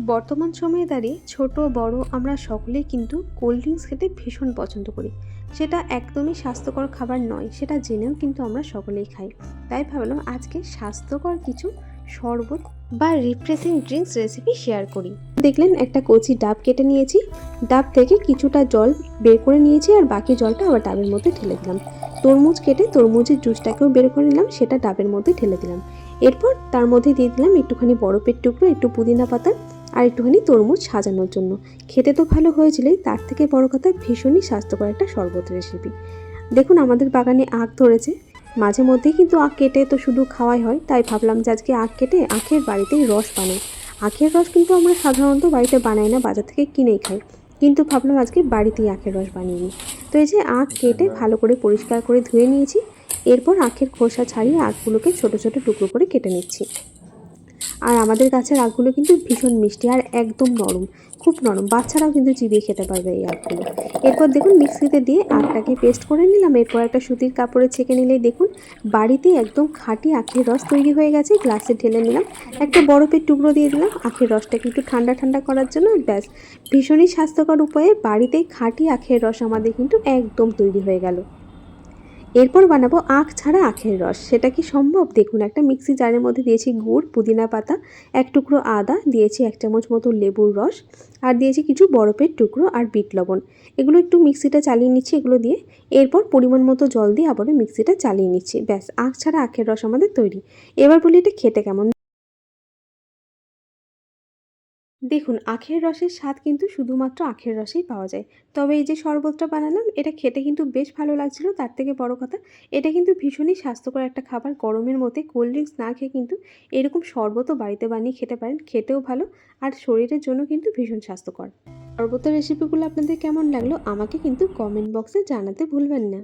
বর্তমান সময়ে দাঁড়িয়ে ছোট, বড় আমরা সকলেই কিন্তু কোল্ড ড্রিঙ্কস খেতে ভীষণ পছন্দ করি। সেটা একদমই স্বাস্থ্যকর খাবার নয়, সেটা জেনেও কিন্তু আমরা সকলেই খাই। তাই ভাবলাম আজকে স্বাস্থ্যকর কিছু শরবত বা রিফ্রেশিং ড্রিঙ্কস রেসিপি শেয়ার করি। দেখলেন একটা কচি ডাব কেটে নিয়েছি, ডাব থেকে কিছুটা জল বের করে নিয়েছি আর বাকি জলটা আবার ডাবের মধ্যে ঢেলে দিলাম। তরমুজ কেটে তরমুজের জুসটাকেও বের করে নিলাম, সেটা ডাবের মধ্যে ঢেলে দিলাম। এরপর তার মধ্যে দিয়ে দিলাম একটুখানি বরফের টুকরো, একটু পুদিনা পাতা আর একটুখানি তরমুজ সাজানোর জন্য। খেতে তো ভালো হয়েছিলই, তার থেকে বড় কথা ভীষণই স্বাস্থ্যকর একটা শরবত রেসিপি দেখুন, আমাদের বাগানে আখ ধরেছে। মাঝে মধ্যেই কিন্তু আখ কেটে তো শুধু খাওয়াই হয়, তাই ভাবলাম যে আজকে আখ কেটে আখের বাড়িতেই রস বানাই। আখের রস কিন্তু আমরা সাধারণত বাড়িতে বানাই না, বাজার থেকে কিনেই খাই। কিন্তু ভাবলাম আজকে বাড়িতেই আখের রস বানিয়ে নিই। তো এই যে আখ কেটে ভালো করে পরিষ্কার করে ধুয়ে নিয়েছি, এরপর আখের খোসা ছাড়িয়ে আখগুলোকে ছোট ছোট টুকরো করে কেটে নিচ্ছি। আর আমাদের গাছের আখগুলো কিন্তু ভীষণ মিষ্টি আর একদম নরম, খুব নরম। বাচ্চারাও কিন্তু চিবিয়ে খেতে পারবে এই আখগুলো। এরপর দেখুন মিক্সিতে দিয়ে আখটাকে পেস্ট করে নিলাম। এরপর একটা সুতির কাপড়ে ছেঁকে নিলেই দেখুন বাড়িতে একদম খাঁটি আখের রস তৈরি হয়ে গেছে। গ্লাসে ঢেলে নিলাম। একটা বরফের টুকরো দিয়ে দিলাম আখের রসটাকে একটু ঠান্ডা ঠান্ডা করার জন্য। ব্যাস, ভীষণই স্বাস্থ্যকর উপায়ে বাড়িতেই খাঁটি আখের রস আমাদের কিন্তু একদম তৈরি হয়ে গেল। এরপর বানাবো আখ ছাড়া আখের রস। সেটা কি সম্ভব? দেখুন, একটা মিক্সি জারের মধ্যে দিয়েছি গুড়, পুদিনা পাতা, এক টুকরো আদা, দিয়েছি এক চামচ মতো লেবুর রস, আর দিয়েছি কিছু বরফের টুকরো আর বিট লবণ। এগুলো একটু মিক্সিটা চালিয়ে নিচ্ছি এগুলো দিয়ে। এরপর পরিমাণ মতো জল দিয়ে আবারও মিক্সিটা চালিয়ে নিচ্ছি। ব্যাস, আখ ছাড়া আখের রস আমাদের তৈরি। এবার বলি এটা খেতে কেমন? দেখুন, আখের রসের স্বাদ কিন্তু শুধুমাত্র আখের রসেই পাওয়া যায়। তবে এই যে শরবতটা বানালাম, এটা খেতে কিন্তু বেশ ভালো লাগছিল। তার থেকে বড় কথা, এটা কিন্তু ভীষণই স্বাস্থ্যকর একটা খাবার। গরমের মধ্যে কোল্ড ড্রিঙ্কস না খেয়ে কিন্তু এরকম শরবতও বাড়িতে বানিয়ে খেতে পারেন। খেতেও ভালো আর শরীরের জন্য কিন্তু ভীষণ স্বাস্থ্যকর। শরবতের রেসিপিগুলো আপনাদের কেমন লাগল, আমাকে কিন্তু কমেন্ট বক্সে জানাতে ভুলবেন না।